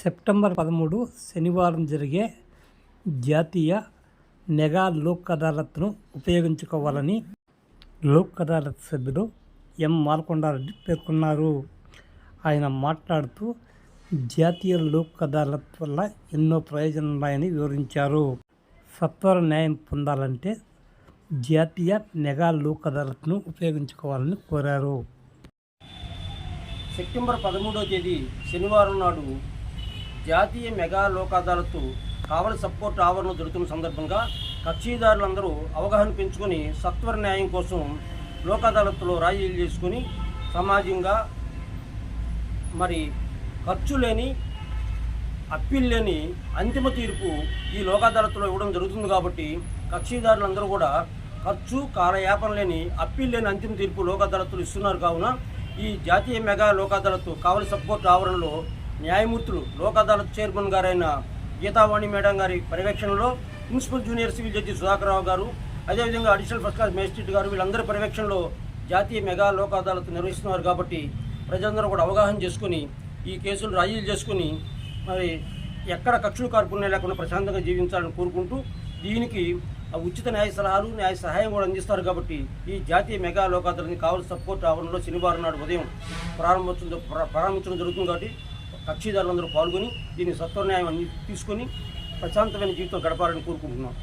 September పదమూడు శనివారం జరిగే జాతీయ మెగా లోక్ అదాలత్ను ఉపయోగించుకోవాలని లోక్ అదాలత్ సభ్యులు ఎం మాల్కొండారెడ్డి పేర్కొన్నారు. ఆయన మాట్లాడుతూ జాతీయ లోక్ అదాలత్ వల్ల ఎన్నో ప్రయోజనాలు ఉన్నాయని వివరించారు. సత్వర న్యాయం పొందాలంటే జాతీయ మెగా లోక్ అదాలత్ను ఉపయోగించుకోవాలని కోరారు. సెప్టెంబర్ పదమూడవ తేదీ శనివారం నాడు జాతీయ మెగా లోక్ అదాలత్ కావలి సపోర్ట్ ఆవరణ జరుగుతున్న సందర్భంగా కక్షిదారులందరూ అవగాహన పెంచుకొని సత్వర న్యాయం కోసం లోక్ అదాలత్లో రాజీలు చేసుకొని సమాజంగా మరి ఖర్చు లేని అప్పీల్ లేని అంతిమ తీర్పు ఈ లోక్ అదాలత్లో ఇవ్వడం జరుగుతుంది కాబట్టి కక్షిదారులందరూ కూడా ఖర్చు కాలయాపన లేని అప్పీల్ లేని అంతిమ తీర్పు లోక్ అదాలత్లు ఇస్తున్నారు. కావున ఈ జాతీయ మెగా లోక్ అదాలత్ కావలి సపోర్ట్ ఆవరణలో న్యాయమూర్తులు లోక్ అదాలత్ చైర్మన్ గారైన గీతావాణి మేడం గారి పర్యవేక్షణలో principal junior civil judge Sudhakar Rao గారు అదేవిధంగా అడిషనల్ ఫస్ట్ క్లాస్ మేజిస్ట్రేట్ గారు వీళ్ళందరి పర్యవేక్షణలో జాతీయ మెగా లోక్ అదాలత్ నిర్వహిస్తున్నారు కాబట్టి ప్రజలందరూ కూడా అవగాహన చేసుకుని ఈ కేసులు రాజీలు చేసుకుని మరి ఎక్కడ కక్షలు కార్పుణ్యం లేకుండా ప్రశాంతంగా జీవించాలని కోరుకుంటూ దీనికి ఆ ఉచిత న్యాయ సలహాలు న్యాయ సహాయం కూడా అందిస్తారు కాబట్టి ఈ జాతీయ మెగా లోకాదాలని కావాల్సిన సపోర్ట్ ఆవరణలో శనివారం నాడు ఉదయం ప్రారంభించడం ప్రారంభించడం జరుగుతుంది కాబట్టి కక్షిదారులందరూ పాల్గొని దీన్ని సత్వన్యాయం అన్ని తీసుకొని ప్రశాంతమైన జీవితం గడపాలని కోరుకుంటున్నాం.